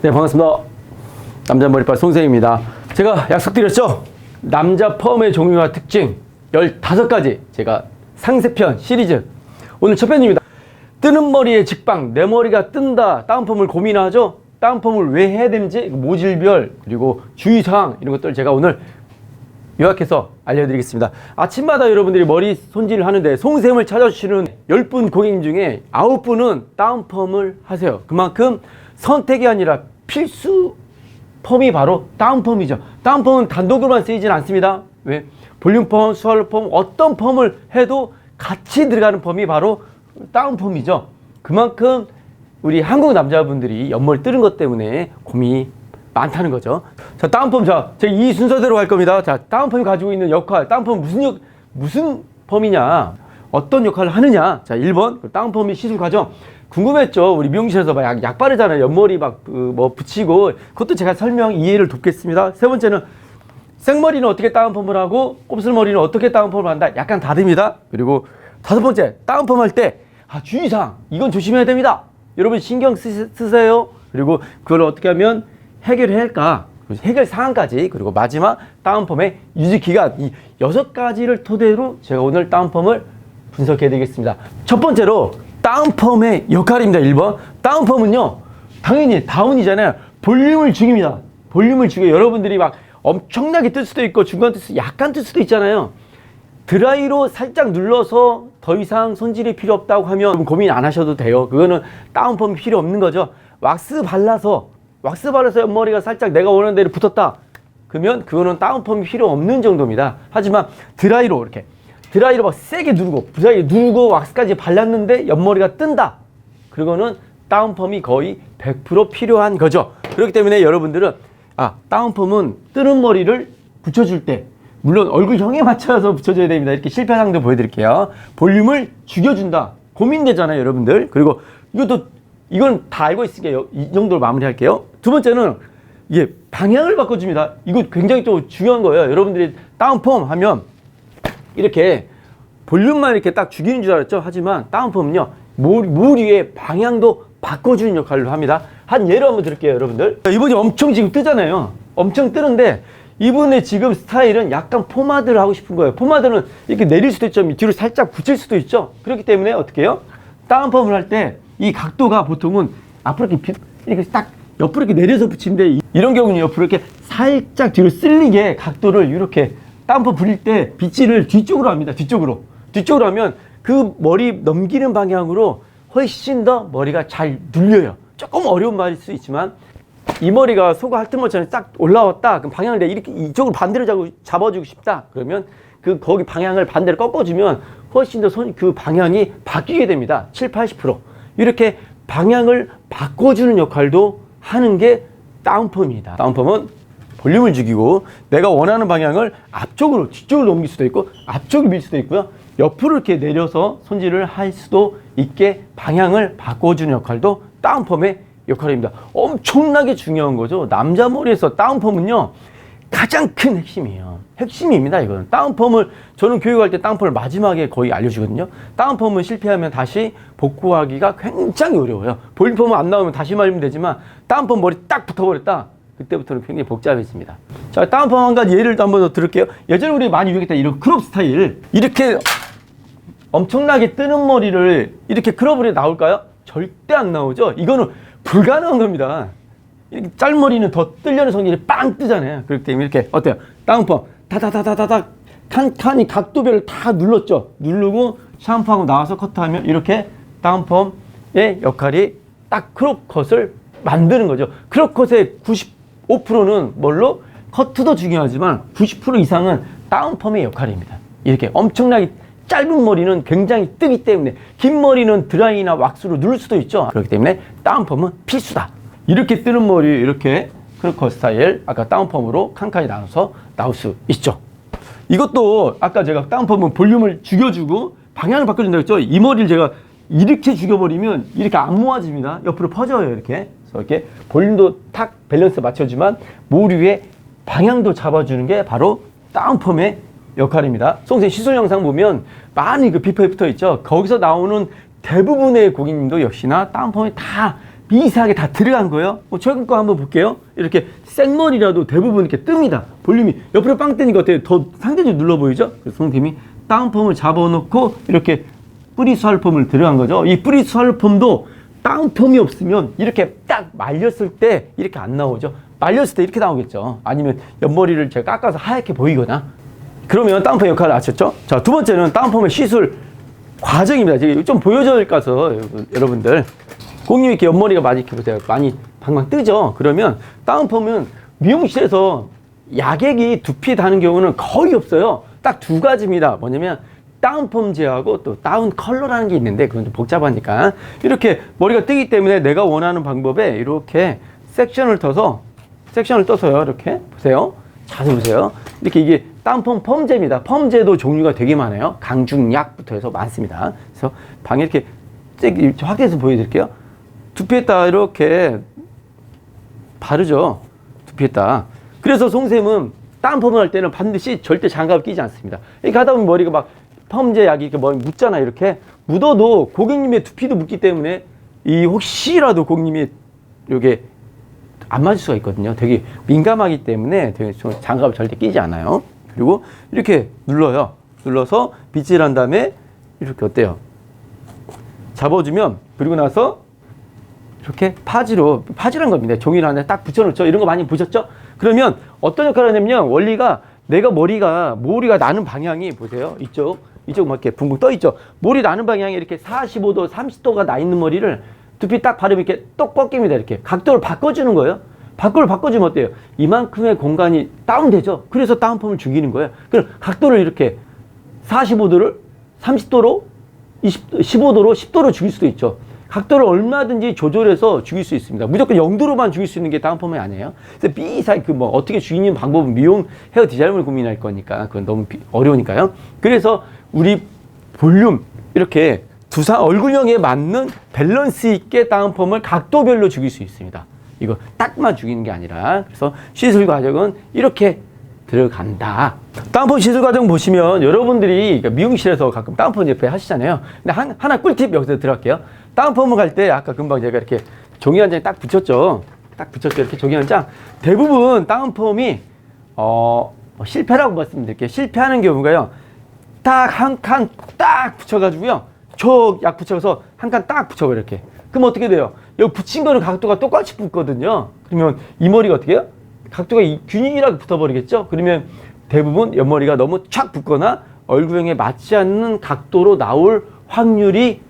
네, 반갑습니다. 남자 머리빨 송생입니다. 제가 약속드렸죠? 남자 펌의 종류와 특징 15가지 제가 상세편 시리즈 오늘 첫 편입니다. 뜨는 머리의 직방, 내 머리가 뜬다, 다운펌을 고민하죠? 다운펌을 왜 해야 되는지, 모질별, 그리고 주의사항 이런 것들 제가 오늘 요약해서 알려드리겠습니다. 아침마다 여러분들이 머리 손질을 하는데 송샘을 찾아주시는 10분 고객님 중에 9분은 다운펌을 하세요. 그만큼 선택이 아니라 필수 펌이 바로 다운펌이죠. 다운펌은 단독으로만 쓰이진 않습니다. 왜? 볼륨펌, 스왈로펌 어떤 펌을 해도 같이 들어가는 펌이 바로 다운펌이죠. 그만큼 우리 한국 남자분들이 옆머리 뜨는 것 때문에 고민이 많다는 거죠. 자, 다운펌 자, 제 이 순서대로 갈 겁니다. 자, 다운펌이 가지고 있는 역할, 다운펌 무슨 역, 무슨 펌이냐, 어떤 역할을 하느냐. 자, 1번 다운펌이 시술 과정. 궁금했죠. 우리 미용실에서 막 약, 약 바르잖아요. 옆머리 막그뭐 붙이고 그것도 제가 설명 이해를 돕겠습니다. 세 번째는 생머리는 어떻게 다운펌을 하고 곱슬머리는 어떻게 다운펌을 한다. 약간 다릅니다. 그리고 다섯 번째 다운펌 할 때 아, 주의사항 이건 조심해야 됩니다. 여러분 신경 쓰, 쓰세요. 그리고 그걸 어떻게 하면 해결해야 할까? 해결 사항까지 그리고 마지막 다운펌의 유지 기간 이 여섯 가지를 토대로 제가 오늘 다운펌을 분석해 드리겠습니다. 첫 번째로 다운펌의 역할입니다. 1번. 다운펌은요. 당연히 다운이잖아요. 볼륨을 죽입니다. 볼륨을 죽여 여러분들이 막 엄청나게 뜰 수도 있고 중간 뜰 수도 약간 뜰 수도 있잖아요. 드라이로 살짝 눌러서 더 이상 손질이 필요 없다고 하면 고민 안 하셔도 돼요. 그거는 다운펌이 필요 없는 거죠. 왁스 발라서 왁스 발라서 옆머리가 살짝 내가 원하는 대로 붙었다. 그러면 그거는 다운펌이 필요 없는 정도입니다. 하지만 드라이로 이렇게 드라이로 막 세게 누르고 드라이 누르고 왁스까지 발랐는데 옆머리가 뜬다. 그거는 다운펌이 거의 100% 필요한 거죠. 그렇기 때문에 여러분들은 아 다운펌은 뜨는 머리를 붙여줄 때 물론 얼굴형에 맞춰서 붙여줘야 됩니다. 이렇게 실패 상도 보여드릴게요. 볼륨을 죽여준다. 고민되잖아요, 여러분들. 그리고 이것도 이건 다 알고 있으니까 여- 이 정도로 마무리할게요. 두 번째는 이게 방향을 바꿔줍니다. 이거 굉장히 또 중요한 거예요. 여러분들이 다운펌 하면 이렇게 볼륨만 이렇게 딱 죽이는 줄 알았죠. 하지만 다운펌은요 물, 물 위에 방향도 바꿔주는 역할을 합니다. 한 예를 한번 드릴게요, 여러분들. 이분이 엄청 지금 뜨잖아요. 엄청 뜨는데 이분의 지금 스타일은 약간 포마드를 하고 싶은 거예요. 포마드는 이렇게 내릴 수도 있죠. 뒤로 살짝 붙일 수도 있죠. 그렇기 때문에 어떻게 해요? 다운펌을 할 때 이 각도가 보통은 앞으로 이렇게 비- 이렇게 딱 옆으로 이렇게 내려서 붙이는데 이- 이런 경우는 옆으로 이렇게 살짝 뒤로 쓸리게 각도를 이렇게 다운펌 부릴 때 빗질을 뒤쪽으로 합니다. 뒤쪽으로. 뒤쪽으로 하면 그 머리 넘기는 방향으로 훨씬 더 머리가 잘 눌려요. 조금 어려운 말일 수 있지만 이 머리가 소가 할트머처럼 딱 올라왔다. 그럼 방향을 내가 이렇게 이쪽으로 반대로 잡고, 잡아주고 싶다. 그러면 그 거기 방향을 반대로 꺾어주면 훨씬 더 손 그 방향이 바뀌게 됩니다. 7, 80%. 이렇게 방향을 바꿔주는 역할도 하는 게 다운펌입니다. 다운펌은 볼륨을 죽이고 내가 원하는 방향을 앞쪽으로 뒤쪽으로 넘길 수도 있고 앞쪽으로 밀 수도 있고요. 옆으로 이렇게 내려서 손질을 할 수도 있게 방향을 바꿔주는 역할도 다운펌의 역할입니다. 엄청나게 중요한 거죠. 남자 머리에서 다운펌은요 가장 큰 핵심이에요. 핵심입니다. 이거는 다운펌을 저는 교육할 때 다운펌을 마지막에 거의 알려주거든요. 다운펌은 실패하면 다시 복구하기가 굉장히 어려워요. 볼륨펌은 안 나오면 다시 말리면 되지만 다운펌 머리 딱 붙어버렸다. 그때부터는 굉장히 복잡해집니다. 자, 다운펌 한 가지 예를 또 한번 더 들을게요. 예전에 우리 많이 유행했던 이런 크롭 스타일 이렇게 엄청나게 뜨는 머리를 이렇게 크롭을 해 나올까요? 절대 안 나오죠. 이거는 불가능한 겁니다. 이렇게 짤머리는 더 뜨려는 성질이 빵 뜨잖아요. 그렇기 때문에 이렇게 어때요? 다운펌 다다다다다닥 칸칸이 각도별을 다 눌렀죠. 누르고 샴푸하고 나와서 커트하면 이렇게 다운펌의 역할이 딱 크롭 컷을 만드는 거죠. 크롭 컷의 95%는 뭘로? 커트도 중요하지만 90% 이상은 다운펌의 역할입니다. 이렇게 엄청나게 짧은 머리는 굉장히 뜨기 때문에 긴 머리는 드라이나 왁스로 누를 수도 있죠. 그렇기 때문에 다운펌은 필수다. 이렇게 뜨는 머리 이렇게 크로컷 스타일 아까 다운펌으로 칸칸이 나눠서 나올 수 있죠. 이것도 아까 제가 다운펌은 볼륨을 죽여주고 방향을 바꿔준다고 했죠. 이 머리를 제가 이렇게 죽여버리면 이렇게 안 모아집니다. 옆으로 퍼져요 이렇게. 이렇게 볼륨도 탁 밸런스 맞춰주지만 물 위에 방향도 잡아주는 게 바로 다운펌의 역할입니다. 송생 시술 영상 보면 많이 그 비포 애프터 있죠. 거기서 나오는 대부분의 고객님도 역시나 다운펌이 다 미세하게 다 들어간 거예요. 뭐 최근 거 한번 볼게요. 이렇게 생머리라도 대부분 이렇게 뜹니다. 볼륨이 옆으로 빵 뜨니까 어때요? 더 상대적으로 눌러 보이죠? 그래서 선생님이 다운펌을 잡아놓고 이렇게 뿌리 수할펌을 들어간 거죠. 이 뿌리 수할펌도 다운펌이 없으면 이렇게 딱 말렸을 때 이렇게 안 나오죠. 말렸을 때 이렇게 나오겠죠. 아니면 옆머리를 제가 깎아서 하얗게 보이거나 그러면 다운펌 역할을 아셨죠? 자, 두 번째는 다운펌의 시술 과정입니다. 지금 좀 보여줘서 여러분들. 공님 이렇게 옆머리가 많이 이렇게. 많이 방방 뜨죠? 그러면 다운펌은 미용실에서 약액이 두피에 닿는 경우는 거의 없어요. 딱 두 가지입니다. 뭐냐면 다운 펌제하고 또 다운 컬러라는 게 있는데 그건 좀 복잡하니까 이렇게 머리가 뜨기 때문에 내가 원하는 방법에 이렇게 섹션을 떠서 섹션을 떠서요. 이렇게 보세요. 자세히 보세요. 이렇게 이게 다운펌 펌제입니다. 펌제도 종류가 되게 많아요. 강중약부터 해서 많습니다. 그래서 방에 이렇게 쫙 확대해서 보여드릴게요. 두피에다 이렇게 바르죠. 두피에다. 그래서 송샘은 다운펌을 할 때는 반드시 절대 장갑을 끼지 않습니다. 이렇게 하다 보면 머리가 막 펌제 약이 이렇게 머리 묻잖아요. 이렇게 묻어도 고객님의 두피도 묻기 때문에 이 혹시라도 고객님이 이게 안 맞을 수가 있거든요. 되게 민감하기 때문에 되게 좀 장갑을 절대 끼지 않아요. 그리고 이렇게 눌러요. 눌러서 빗질한 다음에 이렇게 어때요? 잡아주면 그리고 나서 이렇게 파지로 파지란 겁니다. 종이를 하나 딱 붙여놓죠. 이런 거 많이 보셨죠? 그러면 어떤 역할을 하냐면 원리가 내가 머리가 머리가 나는 방향이 보세요. 이쪽 이쪽 막 이렇게 붕붕 떠 있죠. 머리 나는 방향이 이렇게 45도, 30도가 나 있는 머리를 두피 딱 바르면 이렇게 똑 꺾입니다. 이렇게 각도를 바꿔주는 거예요. 각도를 바꿔주면 어때요? 이만큼의 공간이 다운되죠. 그래서 다운펌을 죽이는 거예요. 그럼 각도를 이렇게 45도를 30도로 20, 15도로 10도로 죽일 수도 있죠. 각도를 얼마든지 조절해서 죽일 수 있습니다. 무조건 0도로만 죽일 수 있는 게 다운펌이 아니에요. 그래서 삐사이 그 뭐 어떻게 죽이는 방법은 미용 헤어 디자인을 고민할 거니까 그건 너무 비- 어려우니까요. 그래서 우리 볼륨 이렇게 두상 얼굴형에 맞는 밸런스 있게 다운펌을 각도별로 죽일 수 있습니다. 이거 딱만 죽이는 게 아니라 그래서 시술 과정은 이렇게 들어간다. 다운펌 시술 과정 보시면 여러분들이 그러니까 미용실에서 가끔 다운펌 옆에 하시잖아요. 근데 한, 하나 꿀팁 여기서 들어갈게요. 다운펌을 갈 때 아까 금방 제가 이렇게 종이 한 장에 딱 붙였죠. 딱 붙였죠. 이렇게 종이 한 장. 대부분 다운펌이 어, 뭐 실패라고 말씀드릴게요. 실패하는 경우가요. 딱 한 칸 딱 붙여가지고요. 저약 붙여서 한 칸 딱 붙여요 이렇게. 그럼 어떻게 돼요? 여기 붙인 거는 각도가 똑같이 붙거든요. 그러면 이 머리가 어떻게 해요? 각도가 이 균일하게 붙어버리겠죠? 그러면 대부분 옆머리가 너무 촥 붙거나 얼굴형에 맞지 않는 각도로 나올 확률이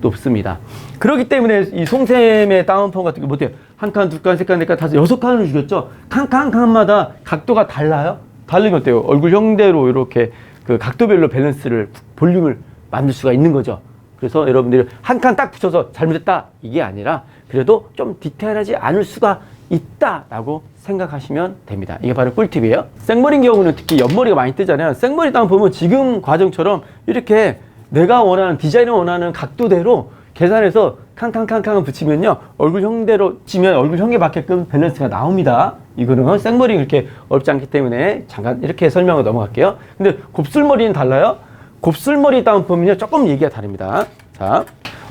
높습니다. 그렇기 때문에 이 송샘의 다운펌 같은 게 못해요. 한 칸, 두 칸, 세 칸, 네 칸, 다섯, 여섯 칸을 죽였죠. 칸, 칸, 칸마다 각도가 달라요. 다르면 어때요? 얼굴 형대로 이렇게 그 각도별로 밸런스를, 볼륨을 만들 수가 있는 거죠. 그래서 여러분들이 한 칸 딱 붙여서 잘못했다. 이게 아니라 그래도 좀 디테일하지 않을 수가 있다라고 생각하시면 됩니다. 이게 바로 꿀팁이에요. 생머리인 경우는 특히 옆머리가 많이 뜨잖아요. 생머리 다운 보면 지금 과정처럼 이렇게 내가 원하는 디자인을 원하는 각도대로 계산해서 칸칸칸칸 붙이면요 얼굴 형대로 치면 얼굴 형에 맞게끔 밸런스가 나옵니다. 이거는 생머리 그렇게 어렵지 않기 때문에 잠깐 이렇게 설명을 넘어갈게요. 근데 곱슬머리는 달라요. 곱슬머리 다운펌은요 조금 얘기가 다릅니다. 자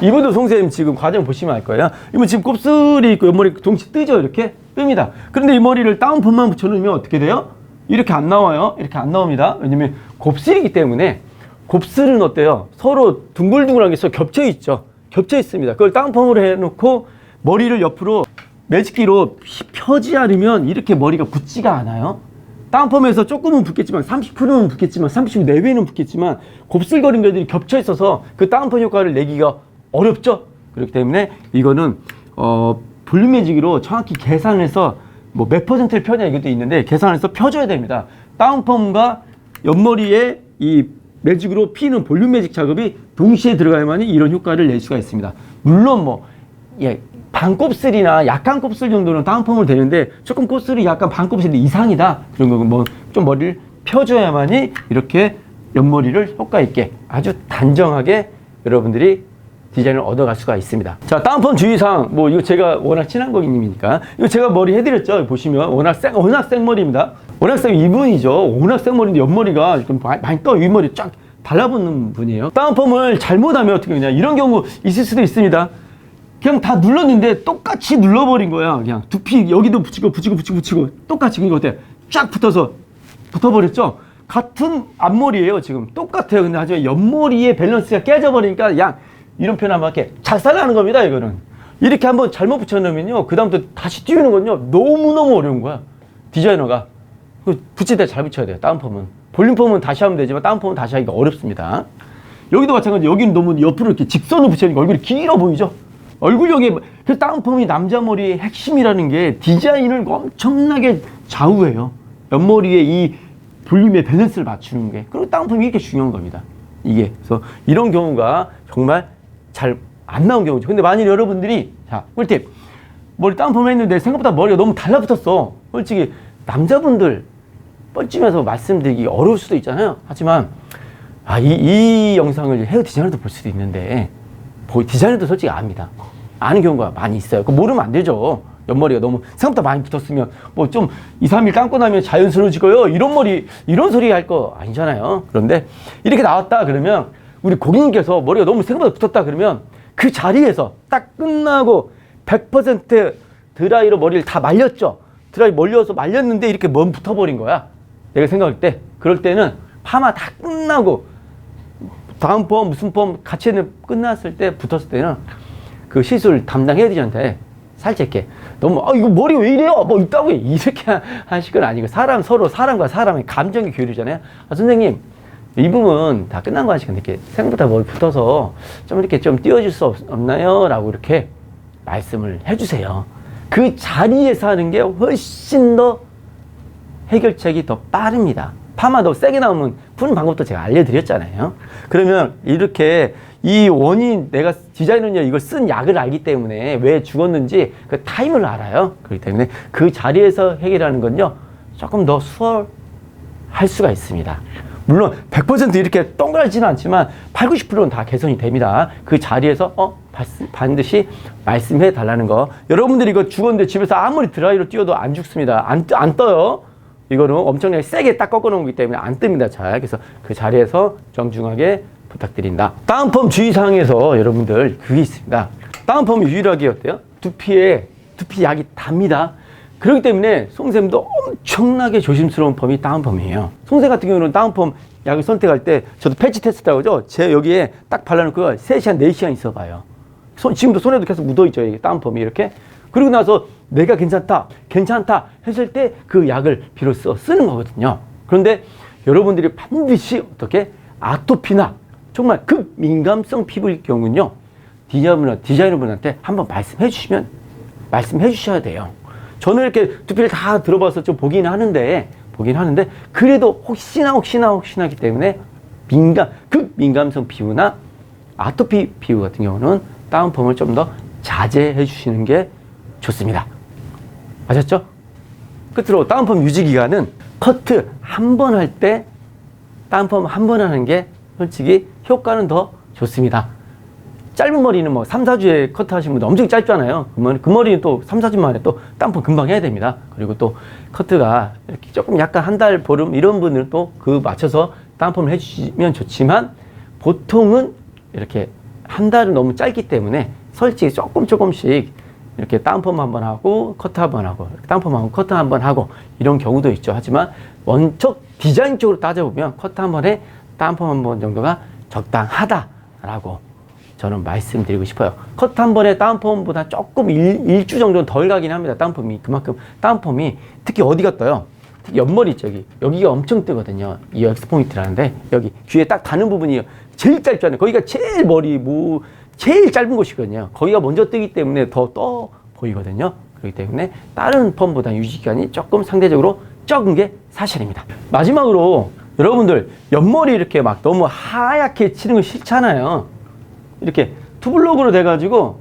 이분도 송쌤 지금 과정 보시면 알 거예요. 이분 지금 곱슬이 있고 옆머리 동시에 뜨죠 이렇게 뜹니다. 그런데 이 머리를 다운펌만 붙여놓으면 어떻게 돼요? 이렇게 안 나와요. 이렇게 안 나옵니다. 왜냐면 곱슬이기 때문에 곱슬은 어때요? 서로 둥글둥글한 게 서로 겹쳐 있죠. 겹쳐 있습니다. 그걸 다운펌으로 해놓고 머리를 옆으로 매직기로 펴지 않으면 이렇게 머리가 붙지가 않아요. 다운펌에서 조금은 붙겠지만 30%는 붙겠지만 30% 내외는 붙겠지만 곱슬거린 것들이 겹쳐 있어서 그 다운펌 효과를 내기가 어렵죠. 그렇기 때문에 이거는 어 볼륨 매직으로 정확히 계산해서 뭐 몇 퍼센트를 펴냐 이것도 있는데 계산해서 펴줘야 됩니다. 다운펌과 옆머리에 이 매직으로 피는 볼륨 매직 작업이 동시에 들어가야만이 이런 효과를 낼 수가 있습니다. 물론 뭐 예, 반 곱슬이나 약간 곱슬 정도는 다운펌을 되는데 조금 곱슬이 약간 반 곱슬 이상이다 그런 거는 뭐 좀 머리를 펴줘야만이 이렇게 옆머리를 효과 있게 아주 단정하게 여러분들이 디자인을 얻어갈 수가 있습니다. 자, 다운펌 주의사항. 뭐, 이거 제가 워낙 친한 고객님이니까. 이거 제가 머리 해드렸죠. 보시면. 워낙 생, 워낙 생머리입니다. 워낙 생 이분이죠. 워낙 생머리인데 옆머리가 좀 많이, 떠. 윗머리 쫙 달라붙는 분이에요. 다운 펌을 잘못하면 어떻게 되냐. 이런 경우 있을 수도 있습니다. 그냥 다 눌렀는데 똑같이 눌러버린 거야. 그냥 두피 여기도 붙이고 붙이고 붙이고 붙이고 똑같이 이거 어때? 쫙 붙어서 붙어버렸죠. 같은 앞머리예요 지금 똑같아요. 근데 하지만 옆머리의 밸런스가 깨져버리니까 양 이런 표현 하면 이렇게 작살나는 겁니다. 이거는 이렇게 한번 잘못 붙여놓으면요 그 다음부터 다시 띄우는 건요 너무 너무 어려운 거야. 디자이너가 그 붙일 때 잘 붙여야 돼요. 다운 펌은 볼륨 펌은 다시 하면 되지만 다운 펌은 다시 하기가 어렵습니다. 여기도 마찬가지. 여기는 너무 옆으로 이렇게 직선으로 붙이니까 얼굴이 길어 보이죠? 얼굴형에 그 다운펌이 남자 머리의 핵심이라는 게 디자인을 엄청나게 좌우해요. 옆머리에 이 볼륨의 밸런스를 맞추는 게 그리고 다운펌이 이렇게 중요한 겁니다. 이게 그래서 이런 경우가 정말 잘 안 나온 경우죠. 근데 만일 여러분들이 자 꿀팁 머리 다운펌 했는데 생각보다 머리가 너무 달라붙었어. 솔직히 남자분들 뻘쭘해서 말씀드리기 어려울 수도 있잖아요. 하지만 아, 이, 이 영상을 헤어 디자이너도 볼 수도 있는데 보- 디자이너도 솔직히 압니다. 아는 경우가 많이 있어요. 그 모르면 안 되죠. 옆머리가 너무 생각보다 많이 붙었으면 뭐 좀 2, 3일 감고 나면 자연스러워지고요. 이런 머리, 이런 소리 할 거 아니잖아요. 그런데 이렇게 나왔다 그러면 우리 고객님께서 머리가 너무 생각보다 붙었다 그러면 그 자리에서 딱 끝나고 100% 드라이로 머리를 다 말렸죠. 드라이 멀려서 말렸는데 이렇게 먼 붙어버린 거야. 내가 생각할 때. 그럴 때는 파마 다 끝나고 다음 펌 무슨 펌 같이 했는 끝났을 때 붙었을 때는 그 시술 담당 헤어디한테 살짝 이렇게 너무 아 이거 머리 왜 이래요 뭐 있다고 이렇게 하- 하실 건 아니고 사람 서로 사람과 사람의 감정이 교류잖아요 아 선생님 이 부분 다 끝난 거 아시고 이렇게 생각보다 머리 붙어서 좀 이렇게 좀 띄워줄 수 없, 없나요 라고 이렇게 말씀을 해주세요 그 자리에서 하는 게 훨씬 더 해결책이 더 빠릅니다. 파마 더 세게 나오면 푸는 방법도 제가 알려드렸잖아요. 그러면 이렇게 이 원인 내가 디자이너냐 이걸 쓴 약을 알기 때문에 왜 죽었는지 그 타임을 알아요. 그렇기 때문에 그 자리에서 해결하는 건요 조금 더 수월할 수가 있습니다. 물론 100% 이렇게 동그랗지는 않지만 8, 90%는 다 개선이 됩니다. 그 자리에서 어 반드시 말씀해 달라는 거. 여러분들이 이거 죽었는데 집에서 아무리 드라이로 띄워도 안 죽습니다. 안, 뜨- 안 떠요. 이거는 엄청나게 세게 딱 꺾어 놓은 거기 때문에 안 뜹니다. 잘. 그래서 그 자리에서 정중하게 부탁드린다. 다운펌 주의사항에서 여러분들 그게 있습니다. 다운펌이 유일하게 어때요? 두피에 두피 약이 답니다. 그렇기 때문에 송샘도 엄청나게 조심스러운 펌이 다운펌이에요. 송샘 같은 경우는 다운펌 약을 선택할 때 저도 패치 테스트라고 하죠. 제 여기에 딱 발라놓고 3시간, 4시간 있어 봐요. 손, 지금도 손에도 계속 묻어있죠. 이게 다운펌이 이렇게. 그리고 나서 내가 괜찮다, 괜찮다 했을 때 그 약을 비로소 쓰는 거거든요. 그런데 여러분들이 반드시 어떻게 아토피나 정말 극민감성 피부일 경우는요. 디자이너분, 디자이너분한테 한번 말씀해 주시면 말씀해 주셔야 돼요. 저는 이렇게 두피를 다 들어봐서 좀 보긴 하는데, 보긴 하는데, 그래도 혹시나 혹시나 혹시나기 때문에 민감, 극민감성 피부나 아토피 피부 같은 경우는 다운펌을 좀 더 자제해 주시는 게 좋습니다. 아셨죠? 끝으로 다운펌 유지 기간은 커트 한 번 할 때 다운펌 한 번 하는 게 솔직히 효과는 더 좋습니다. 짧은 머리는 뭐 3, 4주에 커트 하시는 분들 엄청 짧잖아요. 그러면 그 머리는 또 3, 4주 만에 또 다운펌 금방 해야 됩니다. 그리고 또 커트가 이렇게 조금 약간 한 달, 보름 이런 분들은 또 그 맞춰서 다운펌을 해주시면 좋지만 보통은 이렇게 한 달은 너무 짧기 때문에 솔직히 조금 조금씩 이렇게 다운펌 한번 하고 커트 한번 하고 다운펌 하고 커트 한번 하고 이런 경우도 있죠. 하지만 원적 디자인적으로 따져보면 커트 한 번에 다운펌 한 번 정도가 적당하다라고 저는 말씀드리고 싶어요. 커트 한 번에 다운펌보다 조금 일, 일주 정도는 덜 가긴 합니다. 다운펌이 그만큼 다운펌이 특히 어디가 떠요? 특히 옆머리 여기 여기가 엄청 뜨거든요. 이 엑스 포인트라는데 여기 귀에 딱 닿는 부분이 제일 짧잖아요. 거기가 제일 머리 뭐 제일 짧은 곳이거든요. 거기가 먼저 뜨기 때문에 더 떠 보이거든요. 그렇기 때문에 다른 펌보다 유지 기간이 조금 상대적으로 적은 게 사실입니다. 마지막으로 여러분들 옆머리 이렇게 막 너무 하얗게 치는 거 싫잖아요. 이렇게 투블럭으로 돼가지고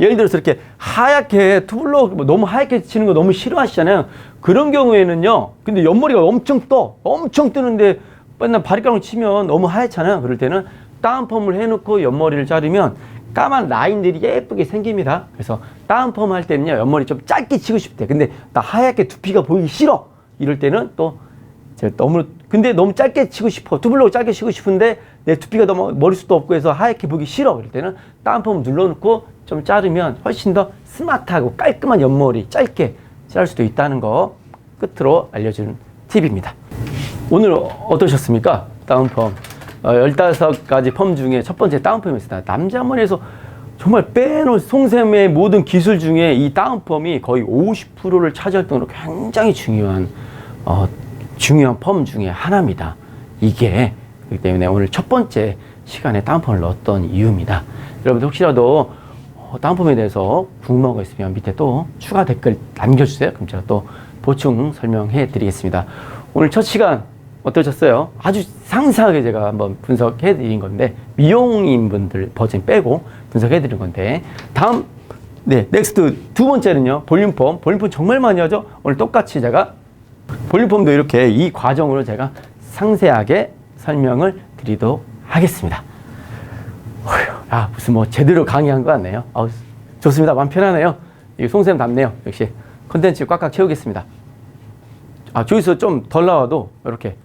예를 들어서 이렇게 하얗게 투블럭 뭐 너무 하얗게 치는 거 너무 싫어하시잖아요. 그런 경우에는요. 근데 옆머리가 엄청 떠, 엄청 뜨는데 맨날 바리깡을 치면 너무 하얗잖아요. 그럴 때는 다운펌을 해놓고 옆머리를 자르면 까만 라인들이 예쁘게 생깁니다. 그래서 다운펌 할 때는요. 옆머리 좀 짧게 치고 싶대. 근데 나 하얗게 두피가 보이기 싫어. 이럴 때는 또 너무 근데 너무 짧게 치고 싶어 투블럭 짧게 치고 싶은데 내 두피가 너무 머리숱도 없고 해서 하얗게 보기 싫어 그럴 때는 다운펌 눌러놓고 좀 자르면 훨씬 더 스마트하고 깔끔한 옆머리 짧게 자를 수도 있다는 거 끝으로 알려주는 팁입니다. 오늘 어떠셨습니까? 다운펌. 어, 15가지 펌 중에 첫 번째 다운펌이었습니다. 남자 머리에서 정말 빼놓을 송샘의 모든 기술 중에 이 다운펌이 거의 50%를 차지할 정도로 굉장히 중요한, 어, 중요한 펌 중에 하나입니다. 이게, 그렇기 때문에 오늘 첫 번째 시간에 다운펌을 넣었던 이유입니다. 여러분들 혹시라도 어, 다운펌에 대해서 궁금한 거 있으면 밑에 또 추가 댓글 남겨주세요. 그럼 제가 또 보충 설명해 드리겠습니다. 오늘 첫 시간 어떠셨어요? 아주 상세하게 제가 한번 분석해 드린 건데, 미용인 분들 버전 빼고 분석해 드린 건데, 다음, 네, 넥스트 두 번째는요, 볼륨펌. 볼륨펌 정말 많이 하죠? 오늘 똑같이 제가 볼륨펌도 이렇게 이 과정으로 제가 상세하게 설명을 드리도록 하겠습니다. 아, 무슨 뭐 제대로 강의한 것 같네요. 아우, 좋습니다. 마음 편하네요. 이 송쌤 답네요. 역시 컨텐츠 꽉꽉 채우겠습니다. 아, 저기서 좀덜 나와도 이렇게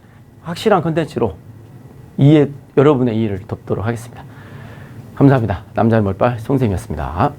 확실한 컨텐츠로 이해, 여러분의 이해를 돕도록 하겠습니다. 감사합니다. 남자의 몰발 송쌤이었습니다.